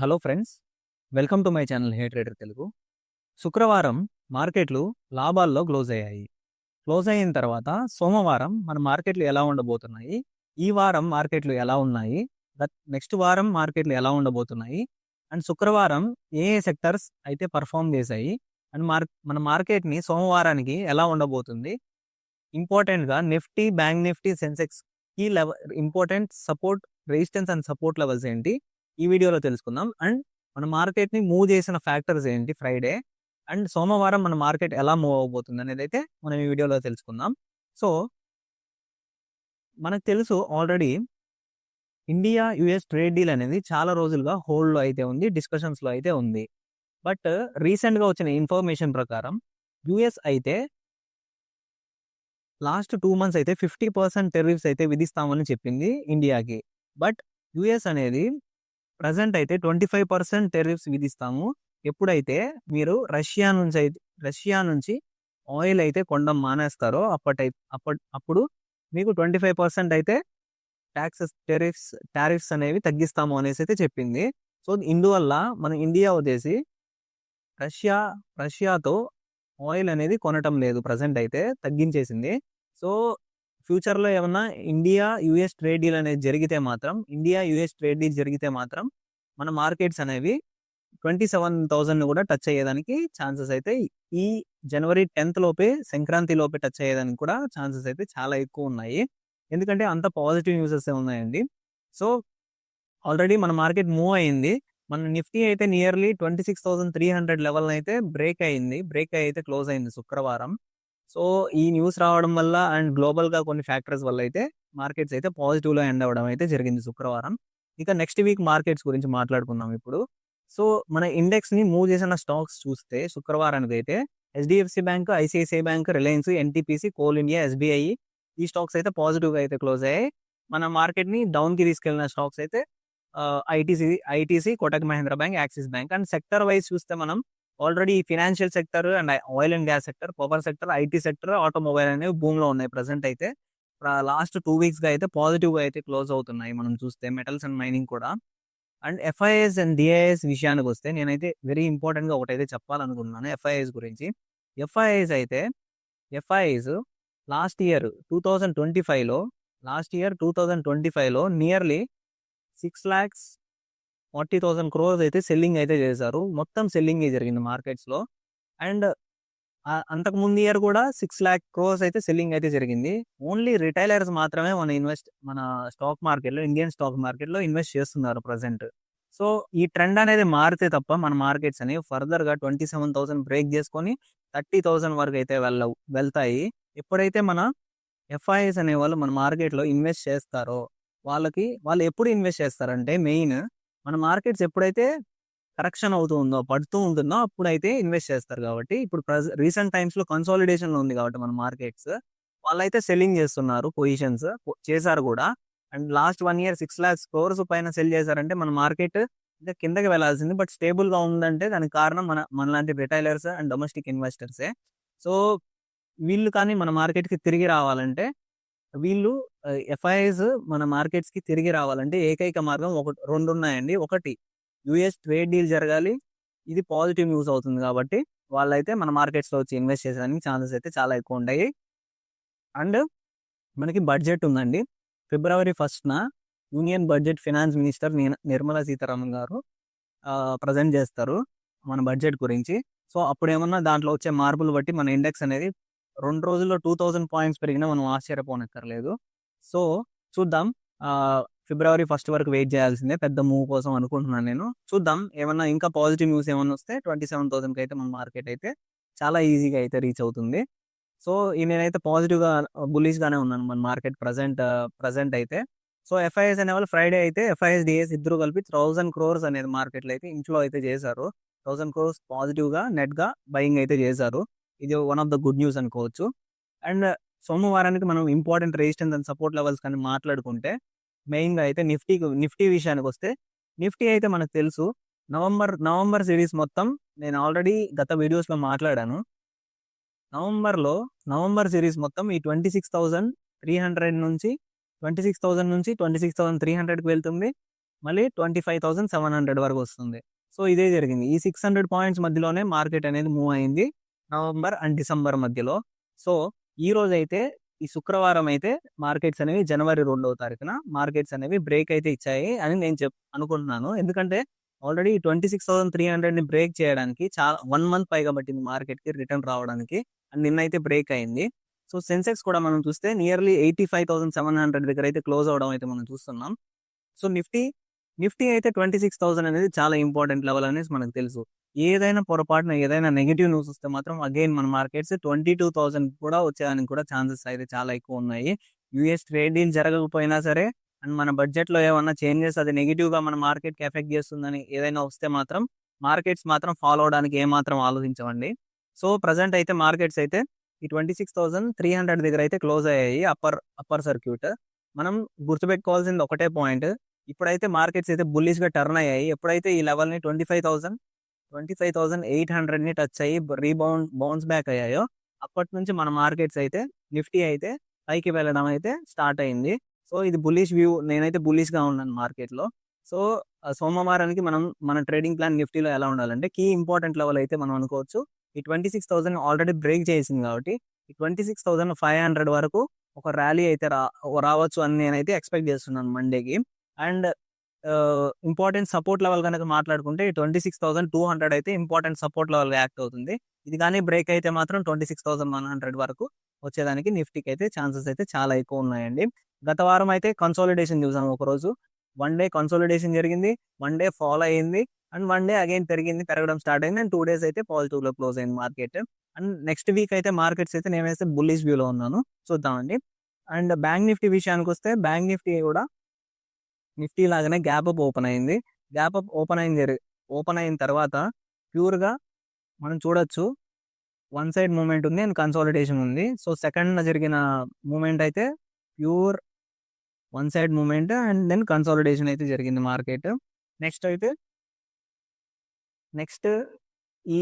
Hello friends welcome to my channel hey trader Telugu. శుక్రవారం మార్కెట్లు లాభాల్లో క్లోజ్ అయ్యాయి. క్లోజ్ అయిన తర్వాత సోమవారం మన మార్కెట్లు ఎలా ఉండబోతున్నాయి? ఈ వారం మార్కెట్లు ఎలా ఉన్నాయి? నెక్స్ట్ వారం మార్కెట్లు ఎలా ఉండబోతున్నాయి? అండ్ శుక్రవారం ఏ ఏ సెక్టర్స్ అయితే పర్ఫామ్ చేశాయి? అండ్ మార్ మన మార్కెట్ని సోమవారానికి ఎలా ఉండబోతుంది? ఇంపార్టెంట్గా నిఫ్టీ బ్యాంక్ నిఫ్టీ సెన్సెక్స్ ఈ level important support resistance and support levels ఏంటి? ఈ వీడియోలో తెలుసుకుందాం. అండ్ మన మార్కెట్ని మూవ్ చేసిన ఫ్యాక్టర్స్ ఏంటి? ఫ్రైడే. అండ్ సోమవారం మన మార్కెట్ ఎలా మూవ్ అవబోతుంది అనేది అయితే మనం ఈ వీడియోలో తెలుసుకుందాం. సో మనకు తెలుసు already India US trade deal అనేది చాలా రోజులుగా హోల్డ్లో అయితే ఉంది డిస్కషన్స్లో అయితే ఉంది. బట్ రీసెంట్గా వచ్చిన ఇన్ఫర్మేషన్ ప్రకారం యుఎస్ అయితే లాస్ట్ టూ మంత్స్ అయితే ఫిఫ్టీ పర్సెంట్ టెర్రిఫ్స్ అయితే విధిస్తామని చెప్పింది ఇండియాకి. బట్ యుఎస్ అనేది ప్రజెంట్ అయితే ట్వంటీ ఫైవ్ పర్సెంట్ టెరిఫ్స్ విధిస్తాము. ఎప్పుడైతే మీరు రష్యా నుంచి అయితే రష్యా నుంచి ఆయిల్ అయితే కొండం మానేస్తారో అప్పటి అప్పటి అప్పుడు మీకు ట్వంటీ ఫైవ్ పర్సెంట్ అయితే ట్యాక్సెస్ టెరిఫ్స్ టారిఫ్స్ అనేవి తగ్గిస్తాము అనేసి అయితే చెప్పింది. సో ఇందువల్ల మన ఇండియా వచ్చేసి రష్యా రష్యాతో ఆయిల్ అనేది కొనటం లేదు ప్రజెంట్ అయితే తగ్గించేసింది. సో ఫ్యూచర్లో ఏమన్నా ఇండియా యుఎస్ ట్రేడ్ డీల్ అనేది జరిగితే మాత్రం ఇండియా యుఎస్ ట్రేడ్ డీల్ జరిగితే మాత్రం మన మార్కెట్స్ అనేవి ట్వంటీ సెవెన్ థౌసండ్ కూడా టచ్ అయ్యేదానికి ఛాన్సెస్ అయితే ఈ జనవరి టెన్త్ లోపే సంక్రాంతి లోపే టచ్ అయ్యేదానికి కూడా ఛాన్సెస్ అయితే చాలా ఎక్కువ ఉన్నాయి. ఎందుకంటే అంత పాజిటివ్ న్యూసెస్ ఉన్నాయండి. సో ఆల్రెడీ మన మార్కెట్ మూవ్ అయింది. మన నిఫ్టీ అయితే nearly twenty six thousand three hundred level అయితే బ్రేక్ అయింది. బ్రేక్ అయితే క్లోజ్ అయింది శుక్రవారం. సో ఈ న్యూస్ రావడం వల్ల అండ్ గ్లోబల్గా కొన్ని ఫ్యాక్టర్స్ వల్ల అయితే మార్కెట్స్ అయితే పాజిటివ్లో ఎండ్ అవ్వడం అయితే జరిగింది శుక్రవారం. ఇక నెక్స్ట్ వీక్ మార్కెట్స్ గురించి మాట్లాడుకుందాం ఇప్పుడు. సో మన ఇండెక్స్ని మూవ్ చేసిన స్టాక్స్ చూస్తే శుక్రవారానికి అయితే HDFC bank ICICI bank Reliance NTPC coal India SBI ఈ స్టాక్స్ అయితే పాజిటివ్గా అయితే క్లోజ్ అయ్యాయి. మన మార్కెట్ని డౌన్కి తీసుకెళ్ళిన స్టాక్స్ అయితే ITC ITC Kotak Mahindra bank Axis bank and sector wise చూస్తే మనం already financial sector and oil and gas sector power sector IT sector automobile అనేవి భూమిలో ఉన్నాయి ప్రజెంట్ అయితే. లాస్ట్ టూ వీక్స్గా అయితే పాజిటివ్గా అయితే క్లోజ్ అవుతున్నాయి మనం చూస్తే మెటల్స్ అండ్ మైనింగ్ కూడా. అండ్ ఎఫ్ఐఎస్ అండ్ డిఐఎస్ విషయానికి వస్తే నేనైతే వెరీ ఇంపార్టెంట్గా ఒకటైతే చెప్పాలనుకుంటున్నాను ఎఫ్ఐఎస్ గురించి. ఎఫ్ఐఎస్ అయితే FIs last year two thousand twenty ఫైవ్లో last year two thousand twenty ఫైవ్లో nearly six lakhs forty thousand crores అయితే సెల్లింగ్ అయితే చేశారు. మొత్తం సెల్లింగ్ జరిగింది మార్కెట్స్లో. అండ్ అంతకు ముందు ఇయర్ కూడా సిక్స్ ల్యాక్ క్రోర్స్ అయితే సెల్లింగ్ అయితే జరిగింది. ఓన్లీ రిటైలర్స్ మాత్రమే మన ఇన్వెస్ట్ మన స్టాక్ మార్కెట్లో ఇండియన్ స్టాక్ మార్కెట్లో ఇన్వెస్ట్ చేస్తున్నారు ప్రజెంట్. సో ఈ ట్రెండ్ అనేది మారితే తప్ప మన మార్కెట్స్ అనేవి ఫర్దర్గా ట్వంటీ సెవెన్ థౌసండ్ బ్రేక్ చేసుకొని థర్టీ థౌసండ్ వరకు అయితే వెళ్ళ వెళ్తాయి. ఎప్పుడైతే మన ఎఫ్ఐఎస్ అనే వాళ్ళు మన మార్కెట్లో ఇన్వెస్ట్ చేస్తారో వాళ్ళకి వాళ్ళు ఎప్పుడు ఇన్వెస్ట్ చేస్తారంటే మెయిన్ మన మార్కెట్స్ ఎప్పుడైతే కరెక్షన్ అవుతూ ఉందో పడుతూ ఉంటుందో అప్పుడైతే ఇన్వెస్ట్ చేస్తారు కాబట్టి ఇప్పుడు రీసెంట్ టైమ్స్లో కన్సాలిడేషన్లో ఉంది కాబట్టి మన మార్కెట్స్ వాళ్ళైతే సెల్లింగ్ చేస్తున్నారు పొజిషన్స్ చేశారు కూడా. And last one year six lakhs crores పైన సెల్ చేశారంటే మన మార్కెట్ ఇంకా కిందకి వెళ్ళాల్సింది బట్ స్టేబుల్గా ఉందంటే దానికి కారణం మన మనలాంటి రిటైలర్స్ అండ్ డొమెస్టిక్ ఇన్వెస్టర్సే. సో వీళ్ళు కానీ మన మార్కెట్కి తిరిగి రావాలంటే వీళ్ళు ఎఫ్ఐఎస్ మన మార్కెట్స్కి తిరిగి రావాలంటే ఏకైక మార్గం ఒక రెండు ఉన్నాయండి ఒకటి యుఎస్ ట్రేడ్ డీల్ జరగాలి. ఇది పాజిటివ్ న్యూస్ అవుతుంది కాబట్టి వాళ్ళైతే మన మార్కెట్స్లో వచ్చి ఇన్వెస్ట్ చేసేదానికి ఛాన్సెస్ అయితే చాలా ఎక్కువ ఉంటాయి అండ్ మనకి బడ్జెట్ ఉందండి. ఫిబ్రవరి ఫస్ట్న union budget finance minister Nirmala Sitharaman గారు ప్రజెంట్ చేస్తారు మన బడ్జెట్ గురించి. సో అప్పుడు ఏమన్నా దాంట్లో వచ్చే మార్పులు బట్టి మన ఇండెక్స్ అనేది రెండు రోజుల్లో టూ థౌజండ్ పాయింట్స్ పెరిగినా మనం ఆశ్చర్యపోనక్కర్లేదు. సో చూద్దాం. ఫిబ్రవరి ఫస్ట్ వరకు వెయిట్ చేయాల్సిందే. పెద్ద మూవ్ కోసం అనుకుంటున్నాను నేను. చూద్దాం. ఏమన్నా ఇంకా పాజిటివ్ న్యూస్ ఏమన్నా వస్తే ట్వంటీ సెవెన్ థౌసండ్కి అయితే మన మార్కెట్ అయితే చాలా ఈజీగా అయితే రీచ్ అవుతుంది. సో నేనైతే పాజిటివ్గా బుల్లిష్గానే ఉన్నాను మన మార్కెట్ ప్రజెంట్ ప్రజెంట్ అయితే. సో ఎఫ్ఐఎస్ అనే వాళ్ళు ఫ్రైడే అయితే ఎఫ్ఐఎస్ డిఎస్ ఇద్దరు కలిపి థౌసండ్ క్రోర్స్ అనేది మార్కెట్లో అయితే ఇంట్లో అయితే చేశారు. థౌసండ్ క్రోర్స్ పాజిటివ్గా నెట్గా బయింగ్ అయితే చేశారు. ఇది one of the good news అనుకోవచ్చు. అండ్ సోమవారానికి మనం important resistance and support levels కానీ మాట్లాడుకుంటే మెయిన్గా అయితే నిఫ్టీ నిఫ్టీ విషయానికి వస్తే నిఫ్టీ అయితే మనకు తెలుసు. నవంబర్ నవంబర్ సిరీస్ మొత్తం నేను ఆల్రెడీ గత వీడియోస్లో మాట్లాడాను. నవంబర్లో నవంబర్ సిరీస్ మొత్తం ఈ twenty six thousand three hundred నుంచి ట్వంటీ సిక్స్ థౌజండ్ నుంచి ట్వంటీ సిక్స్ థౌసండ్ త్రీ హండ్రెడ్కి వెళ్తుంది. మళ్ళీ twenty five thousand seven hundred వరకు వస్తుంది. సో ఇదే జరిగింది. ఈ సిక్స్ హండ్రెడ్ పాయింట్స్ మధ్యలోనే మార్కెట్ అనేది మూవ్ అయింది. నవంబర్ అండ్ డిసెంబర్ మధ్యలో. సో ఈ రోజు అయితే ఈ శుక్రవారం అయితే మార్కెట్స్ అనేవి జనవరి రెండవ తారీఖున మార్కెట్స్ అనేవి బ్రేక్ అయితే ఇచ్చాయి అని నేను చెప్ అనుకుంటున్నాను. ఎందుకంటే already twenty six thousand three హండ్రెడ్ని break చేయడానికి చాలా వన్ మంత్ పైగా పట్టింది మార్కెట్కి రిటర్న్ రావడానికి. అండ్ నిన్న అయితే బ్రేక్ అయింది. సో సెన్సెక్స్ కూడా మనం చూస్తే nearly eighty five thousand seven hundred దగ్గర అయితే క్లోజ్ అవడం అయితే మనం చూస్తున్నాం. సో నిఫ్టీ నిఫ్టీ అయితే ట్వంటీ సిక్స్ థౌసండ్ అనేది చాలా ఇంపార్టెంట్ లెవెల్ అనేసి మనకు తెలుసు. ఏదైనా పొరపాటున ఏదైనా నెగిటివ్ న్యూస్ వస్తే మాత్రం అగైన్ మన మార్కెట్స్ ట్వంటీ టూ థౌసండ్ కూడా వచ్చేదానికి కూడా ఛాన్సెస్ అయితే చాలా ఎక్కువ ఉన్నాయి. యూఎస్ ట్రేడ్ డీల్ జరగకపోయినా సరే అండ్ మన బడ్జెట్లో ఏమన్నా చేంజెస్ అది నెగిటివ్గా మన మార్కెట్కి ఎఫెక్ట్ చేస్తుందని ఏదైనా వస్తే మాత్రం మార్కెట్స్ మాత్రం ఫాలో అవడానికి ఏమాత్రం ఆలోచించవండి. సో ప్రజెంట్ అయితే మార్కెట్స్ అయితే ఈ twenty six thousand three hundred దగ్గర అయితే క్లోజ్ అయ్యాయి. Upper upper circuit. మనం గుర్తుపెట్టుకోవాల్సింది ఒకటే పాయింట్. ఇప్పుడైతే మార్కెట్స్ అయితే బుల్లిష్గా టర్న్ అయ్యాయి. ఎప్పుడైతే ఈ లెవెల్ని twenty five thousand twenty five thousand eight హండ్రెడ్ని touch అయ్యి రీబౌండ్ బౌన్స్ బ్యాక్ అయ్యాయో అప్పటి నుంచి మన మార్కెట్స్ అయితే నిఫ్టీ అయితే పైకి వెళ్ళడం అయితే స్టార్ట్ అయింది. సో ఇది బుల్లిష్ వ్యూ నేనైతే బుల్లిష్గా ఉన్నాను మార్కెట్లో సో సోమవారానికి మనం మన ట్రేడింగ్ ప్లాన్ నిఫ్టీలో ఎలా ఉండాలంటే కీ ఇంపార్టెంట్ లెవెల్ అయితే మనం అనుకోవచ్చు. ఈ twenty six thousand already break చేసింది కాబట్టి ఈ twenty six thousand five hundred వరకు ఒక ర్యాలీ అయితే రా రావచ్చు అని నేనైతే ఎక్స్పెక్ట్ చేస్తున్నాను మండేకి. అండ్ ఇంపార్టెంట్ సపోర్ట్ లెవెల్ కనుక మాట్లాడుకుంటే twenty six thousand two hundred అయితే ఇంపార్టెంట్ సపోర్ట్ లెవెల్ యాక్ట్ అవుతుంది. ఇది కానీ బ్రేక్ అయితే మాత్రం twenty six thousand one hundred వరకు వచ్చేదానికి నిఫ్టీకి అయితే ఛాన్సెస్ అయితే చాలా ఎక్కువ ఉన్నాయండి. గత వారం అయితే కన్సాలిడేషన్ చూసాం ఒకరోజు. వన్ డే కన్సాలిడేషన్ జరిగింది వన్ డే ఫాలో అయింది అండ్ వన్ డే అగైన్ పెరిగింది పెరగడం స్టార్ట్ అయింది అండ్ టూ డేస్ అయితే పాజిటివ్లో క్లోజ్ అయింది మార్కెట్. అండ్ నెక్స్ట్ వీక్ అయితే మార్కెట్స్ అయితే నేనైతే బుల్లిష్ వ్యూలో ఉన్నాను. చూద్దామండి. అండ్ బ్యాంక్ నిఫ్టీ విషయానికి వస్తే బ్యాంక్ నిఫ్టీ కూడా నిఫ్టీ లాగానే గ్యాప్ అప్ ఓపెన్ అయింది. గ్యాప్ అప్ ఓపెన్ అయింది ఓపెన్ అయిన తర్వాత ప్యూర్గా మనం చూడొచ్చు వన్ సైడ్ మూమెంట్ ఉంది అండ్ కన్సాలిడేషన్ ఉంది. సో సెకండ్ జరిగిన మూమెంట్ అయితే pure one side moment and then consolidation అయితే జరిగింది మార్కెట్. నెక్స్ట్ అయితే నెక్స్ట్ ఈ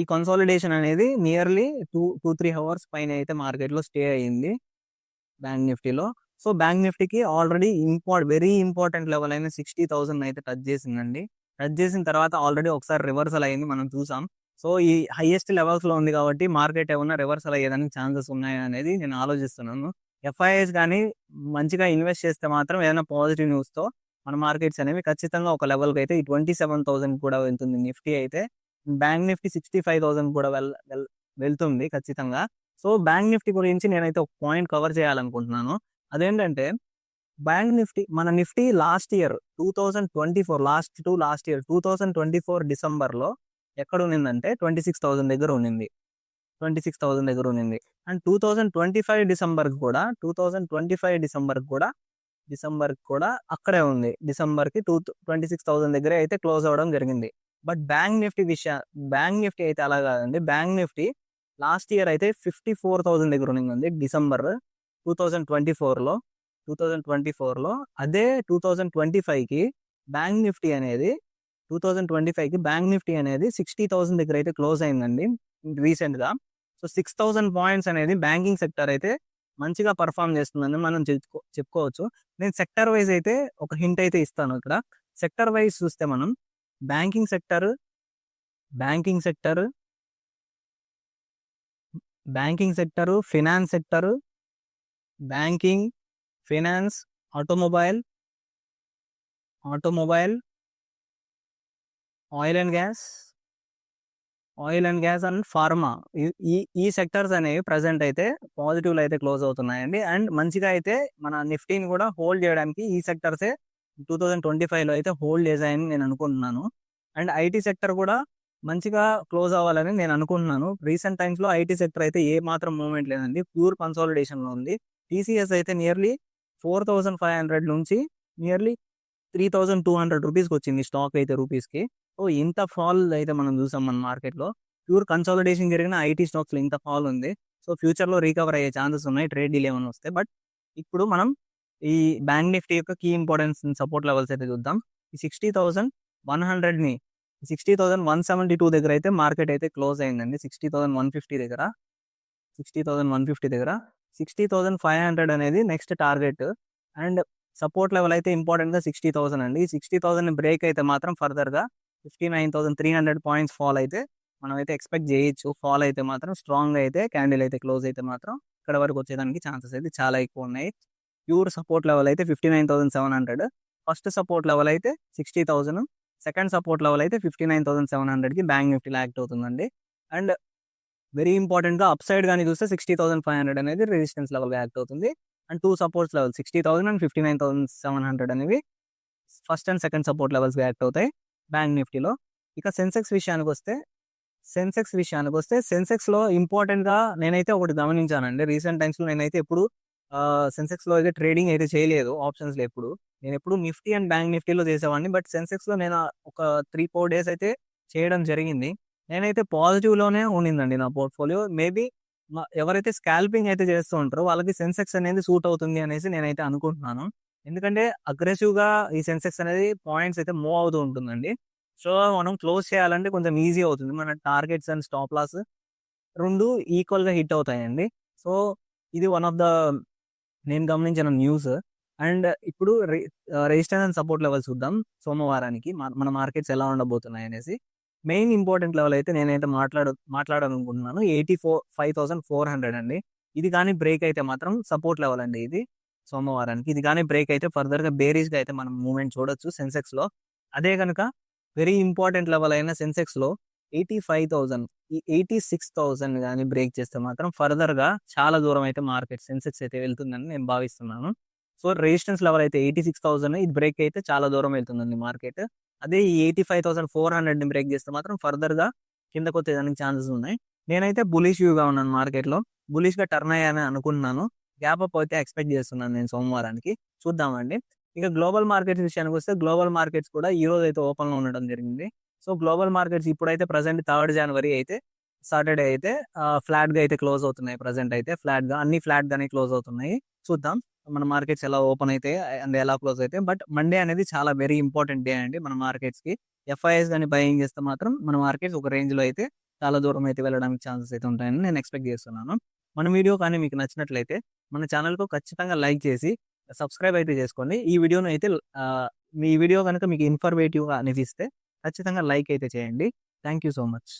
ఈ కన్సాలిడేషన్ అనేది nearly two two three hours పైన అయితే మార్కెట్లో స్టే అయ్యింది బ్యాంక్ నిఫ్టీలో. సో బ్యాంక్ నిఫ్టీకి already impart very important level అయిన సిక్స్టీ థౌసండ్ అయితే టచ్ చేసిందండి. టచ్ చేసిన తర్వాత ఆల్రెడీ ఒకసారి రివర్సల్ అయింది మనం చూసాం. సో ఈ హైయెస్ట్ లెవెల్స్లో ఉంది కాబట్టి మార్కెట్ ఏమైనా రివర్సల్ అయ్యేదానికి ఛాన్సెస్ ఉన్నాయి అనేది నేను ఆలోచిస్తున్నాను. ఎఫ్ఐఎస్ కానీ మంచిగా ఇన్వెస్ట్ చేస్తే మాత్రం ఏదైనా పాజిటివ్ న్యూస్తో మన మార్కెట్స్ అనేవి ఖచ్చితంగా ఒక లెవెల్కి అయితే ఈ ట్వంటీ సెవెన్ థౌసండ్ కూడా వెళ్తుంది. నిఫ్టీ అయితే bank nifty sixty five thousand కూడా వెల్- వెళ్తుంది ఖచ్చితంగా. సో బ్యాంక్ నిఫ్టీ గురించి నేనైతే ఒక పాయింట్ కవర్ చేయాలనుకుంటున్నాను. అదేంటంటే బ్యాంక్ నిఫ్టీ మన nifty last year two thousand twenty four last to last year two thousand twenty four డిసెంబర్లో ఎక్కడ ఉన్నిందంటే ట్వంటీ సిక్స్ థౌసండ్ దగ్గర ఉన్నింది. ట్వంటీ సిక్స్ థౌసండ్ దగ్గర ఉన్నింది. And two thousand twenty five డిసెంబర్కి కూడా టూ థౌజండ్ ట్వంటీ ఫైవ్ డిసెంబర్కి కూడా డిసెంబర్కి కూడా అక్కడే ఉంది. డిసెంబర్కి టూ ట్వంటీ సిక్స్ థౌసండ్ దగ్గరే అయితే క్లోజ్ అవ్వడం జరిగింది. బట్ బ్యాంక్ నిఫ్టీ విషయ బ్యాంక్ నిఫ్టీ అయితే అలా కాదండి. బ్యాంక్ నిఫ్టీ లాస్ట్ ఇయర్ అయితే ఫిఫ్టీ ఫోర్ థౌజండ్ దగ్గర ఉన్నింది డిసెంబర్ టూ థౌజండ్ ట్వంటీ ఫోర్లో టూ థౌజండ్ ట్వంటీ ఫోర్లో అదే టూ థౌజండ్ ట్వంటీ ఫైవ్కి బ్యాంక్ నిఫ్టీ అనేది టూ థౌజండ్ ట్వంటీ ఫైవ్కి బ్యాంక్ నిఫ్టీ అనేది సిక్స్టీ థౌసండ్ దగ్గర అయితే క్లోజ్ అయిందండి రీసెంట్గా. సో సిక్స్ థౌసండ్ పాయింట్స్ అనేది బ్యాంకింగ్ సెక్టర్ అయితే మంచిగా పర్ఫామ్ చేస్తుందని మనం చెప్పుకో చెప్పుకోవచ్చు. నేను సెక్టర్ వైజ్ అయితే ఒక హింట్ అయితే ఇస్తాను ఇక్కడ. సెక్టర్ వైజ్ చూస్తే మనం banking sector banking sector banking sector finance sector banking finance automobile automobile oil and gas oil and gas and pharma ఈ ఈ సెక్టర్స్ అనేవి ప్రజెంట్ అయితే పాజిటివ్లో అయితే క్లోజ్ అవుతున్నాయండి. అండ్ మంచిగా అయితే మన నిఫ్టీని కూడా హోల్డ్ చేయడానికి ఈ సెక్టర్సే టూ థౌజండ్ ట్వంటీ ఫైవ్లో అయితే హోల్డ్ చేశాయని నేను అనుకుంటున్నాను. అండ్ ఐటీ సెక్టర్ కూడా మంచిగా క్లోజ్ అవ్వాలని నేను అనుకుంటున్నాను. రీసెంట్ టైమ్స్లో ఐటీ సెక్టర్ అయితే ఏ మాత్రం మూవ్మెంట్ లేదండి. ప్యూర్ కన్సాలిడేషన్లో ఉంది. టీసీఎస్ అయితే nearly four thousand five hundred నుంచి nearly three thousand two hundred రూపీస్కి వచ్చింది స్టాక్ అయితే రూపీస్కి. సో ఇంత ఫాల్ అయితే మనం చూసాం మన మార్కెట్లో. ప్యూర్ కన్సాలిడేషన్ జరిగిన ఐటీ స్టాక్స్లో ఇంత ఫాల్ ఉంది. సో ఫ్యూచర్లో రీకవర్ అయ్యే ఛాన్సెస్ ఉన్నాయి. ట్రేడ్ డీల్ ఏమైనా వస్తే. బట్ ఇప్పుడు మనం ఈ బ్యాంక్ నిఫ్టీ యొక్క కీ ఇంపార్టెన్స్ సపోర్ట్ లెవెల్స్ అయితే చూద్దాం. ఈ sixty thousand one హండ్రెడ్ని sixty thousand one seventy two దగ్గర అయితే మార్కెట్ అయితే క్లోజ్ అయిందండి. సిక్స్టీ థౌసండ్ వన్ ఫిఫ్టీ దగ్గర. సిక్స్టీ థౌసండ్ వన్ ఫిఫ్టీ దగ్గర. సిక్స్టీ థౌసండ్ ఫైవ్ హండ్రెడ్ అనేది next target. And support level అయితే ఇంపార్టెంట్గా సిక్స్టీ థౌసండ్ అండి. సిక్స్టీ థౌసండ్ బ్రేక్ అయితే మాత్రం ఫర్దర్గా fifty nine thousand three hundred points fall అయితే మనం అయితే ఎక్స్పెక్ట్ చేయొచ్చు. ఫాల్ అయితే మాత్రం స్ట్రాంగ్ అయితే క్యాండిల్ అయితే క్లోజ్ అయితే మాత్రం ఇక్కడ వరకు వచ్చేదానికి ఛాన్సెస్ అయితే చాలా ఎక్కువ ఉన్నాయి. ప్యూర్ సపోర్ట్ లెవెల్ అయితే fifty nine thousand seven hundred. First support level అయితే sixty thousand. Second support level అయితే ఫిఫ్టీ నైన్ థౌసండ్ సెవెన్ హండ్రెడ్కి బ్యాంక్ నిఫ్టీలో యాక్ట్ అవుతుందండి. అండ్ వెరీ ఇంపార్టెంట్గా అప్ సైడ్ కానీ చూస్తే సిక్స్టీ థౌసండ్ ఫైవ్ హండ్రెడ్ అనేది రెసిస్టెన్స్ లెవెల్గా యాక్ట్ అవుతుంది. And two supports level sixty thousand and fifty nine thousand seven hundred అనేవి ఫస్ట్ అండ్ సెకండ్ సపోర్ట్ లెవెల్స్గా యాక్ట్ అవుతాయి బ్యాంక్ నిఫ్టీలో ఇక సెన్సెక్స్ విషయానికి వస్తే సెన్సెక్స్ విషయానికి వస్తే సెన్సెక్స్లో ఇంపార్టెంట్గా నేనైతే ఒకటి గమనించానండి. రీసెంట్ టైమ్స్లో నేనైతే ఎప్పుడు సెన్సెక్స్లో అయితే ట్రేడింగ్ అయితే చేయలేదు ఆప్షన్స్లో ఎప్పుడు. నేను ఎప్పుడు నిఫ్టీ అండ్ బ్యాంక్ నిఫ్టీలో చేసేవాడిని బట్ సెన్సెక్స్లో నేను ఒక త్రీ ఫోర్ డేస్ అయితే చేయడం జరిగింది. నేనైతే పాజిటివ్లోనే ఉండిందండి నా పోర్ట్ఫోలియో. మేబీ ఎవరైతే స్కాల్పింగ్ అయితే చేస్తూ ఉంటారో వాళ్ళకి సెన్సెక్స్ అనేది సూట్ అవుతుంది అనేసి నేనైతే అనుకుంటున్నాను. ఎందుకంటే అగ్రెసివ్గా ఈ సెన్సెక్స్ అనేది పాయింట్స్ అయితే మూవ్ అవుతూ ఉంటుందండి. సో మనం క్లోజ్ చేయాలంటే కొంచెం ఈజీ అవుతుంది. మన టార్గెట్స్ అండ్ స్టాప్ లాస్ రెండు ఈక్వల్గా హిట్ అవుతాయండి. సో ఇది వన్ ఆఫ్ ద నేను గమనించిన న్యూస్. అండ్ ఇప్పుడు రెజిస్టెన్స్ అండ్ సపోర్ట్ లెవెల్ చూద్దాం. సోమవారానికి మన మార్కెట్స్ ఎలా ఉండబోతున్నాయి అనేసి. మెయిన్ ఇంపార్టెంట్ లెవెల్ అయితే నేనైతే మాట్లాడ మాట్లాడాలనుకుంటున్నాను. Eighty four five thousand four hundred అండి. ఇది కానీ బ్రేక్ అయితే మాత్రం సపోర్ట్ లెవెల్ అండి ఇది సోమవారానికి. ఇది కానీ బ్రేక్ అయితే ఫర్దర్గా బేరీస్గా అయితే మనం మూమెంట్ చూడొచ్చు సెన్సెక్స్లో. అదే కనుక వెరీ ఇంపార్టెంట్ లెవెల్ అయిన సెన్సెక్స్లో ఎయిటీ ఫైవ్ థౌసండ్ ఈ ఎయిటీ సిక్స్ థౌసండ్ కానీ బ్రేక్ చేస్తే మాత్రం ఫర్దర్గా చాలా దూరం అయితే మార్కెట్ సెన్సెక్స్ అయితే వెళ్తుందని నేను భావిస్తున్నాను. సో రెసిస్టెన్స్ లెవెల్ అయితే ఎయిటీ సిక్స్ థౌసండ్ ఇది బ్రేక్ అయితే చాలా దూరం వెళ్తుందండి మార్కెట్. అదే ఈ ఎయిటీ ఫైవ్ థౌసండ్ ఫోర్ హండ్రెడ్ని బ్రేక్ చేస్తే మాత్రం ఫర్దర్గా కిందకు వచ్చేదానికి ఛాన్సెస్ ఉన్నాయి. నేనైతే బులిష్ వ్యూగా ఉన్నాను మార్కెట్లో. బులిష్గా టర్న్ అయ్యానని అనుకున్నాను గ్యాప్ అప్ అయితే ఎక్స్పెక్ట్ చేస్తున్నాను నేను సోమవారానికి. చూద్దామండి. ఇక గ్లోబల్ మార్కెట్స్ విషయానికి వస్తే గ్లోబల్ మార్కెట్స్ కూడా ఈ రోజు అయితే ఓపెన్లో ఉండడం జరిగింది. సో గ్లోబల్ మార్కెట్స్ ఇప్పుడైతే ప్రజెంట్ థర్డ్ జనవరి అయితే సాటర్డే అయితే ఫ్లాట్గా అయితే క్లోజ్ అవుతున్నాయి. ప్రజెంట్ అయితే ఫ్లాట్గా అన్ని ఫ్లాట్గానే క్లోజ్ అవుతున్నాయి. చూద్దాం. మన మార్కెట్స్ ఎలా ఓపెన్ అయితే అండ్ ఎలా క్లోజ్ అయితే బట్ మండే అనేది చాలా వెరీ ఇంపార్టెంట్ డే అండి మన మార్కెట్స్కి ఎఫ్ఐఎస్ కానీ బయింగ్ చేస్తే మాత్రం మన మార్కెట్స్ ఒక రేంజ్లో అయితే చాలా దూరం అయితే వెళ్ళడానికి ఛాన్సెస్ అయితే ఉంటాయని నేను ఎక్స్పెక్ట్ చేస్తున్నాను. మన వీడియో కానీ మీకు నచ్చినట్లయితే మన ఛానల్కు ఖచ్చితంగా లైక్ చేసి సబ్స్క్రైబ్ అయితే చేసుకోండి. ఈ వీడియోను అయితే మీ వీడియో కనుక మీకు ఇన్ఫర్మేటివ్గా అనిపిస్తే ఖచ్చితంగా లైక్ అయితే చేయండి. Thank you so much.